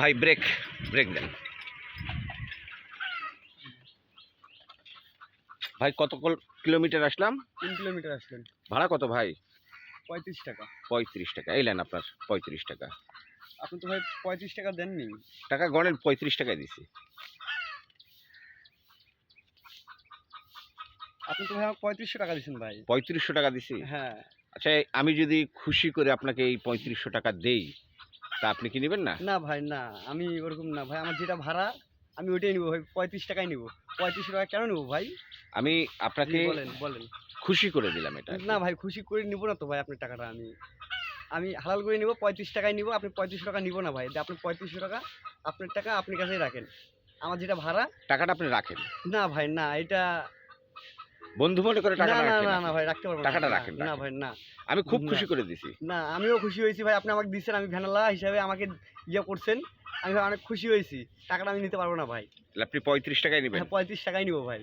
ভাই break break দেন। ভাই কত কল- কিলোমিটার আসলাম? তিন কিলোমিটার আসলেন। ভাড়া কত ভাই? পঁয়ত্রিশ টাকা। পঁয়ত্রিশ টাকা। এই নেন আপনার পঁয়ত্রিশ টাকা। আপনি তো ভাই পঁয়ত্রিশ টাকা দেননি। টাকা গণের পঁয়ত্রিশ টাকায় দিছি। আপনি তো ভাই পঁয়ত্রিশশো টাকা দিচ্ছেন ভাই। পঁয়ত্রিশশো টাকা দিছি? হ্যাঁ। আচ্ছা আমি যদি খুশি করে আপনাকে এই পঁয়ত্রিশশো টাকা দেই তা আপনি কি নেবেন না? না ভাই না। আমি ওরকম না ভাই। আমার যেটা ভাড়া আমি ওইটাই নিবো ভাই। পঁয়ত্রিশ টাকাই নিবো। পঁয়ত্রিশ টাকা কেন নেব ভাই? আমি আপনাকে বলেন বলেন। খুশি করে দিলাম এটা না ভাই খুশি করে নিবো না তো ভাই আপনার টাকাটা আমি। আমি হালাল করে নিবো পঁয়ত্রিশ টাকায় নিবো। আপনি পঁয়ত্রিশশো টাকা নিবো না ভাই। আপনি পঁয়ত্রিশশো টাকা আপনার টাকা আপনি কাছেই রাখেন। আমার যেটা ভাড়া টাকাটা আপনি রাখেন। না ভাই না। এটা বন্ধু মনে করে না টাকাটা না না না ভাই রাখতে পারব না। টাকাটা রাখেন, না ভাই না। আমি খুব খুশি করে দিছি। না আমিও খুশি হয়েছি ভাই আপনি আমাকে দিচ্ছেন আমি ভ্যানালা হিসাবে আমাকে ইয়ে করছেন আমি অনেক খুশি হয়েছি। টাকাটা আমি নিতে পারব না ভাই। আপনি পঁয়ত্রিশ টাকায় নেবেন। হ্যাঁ পঁয়ত্রিশ টাকায় নিবো ভাই।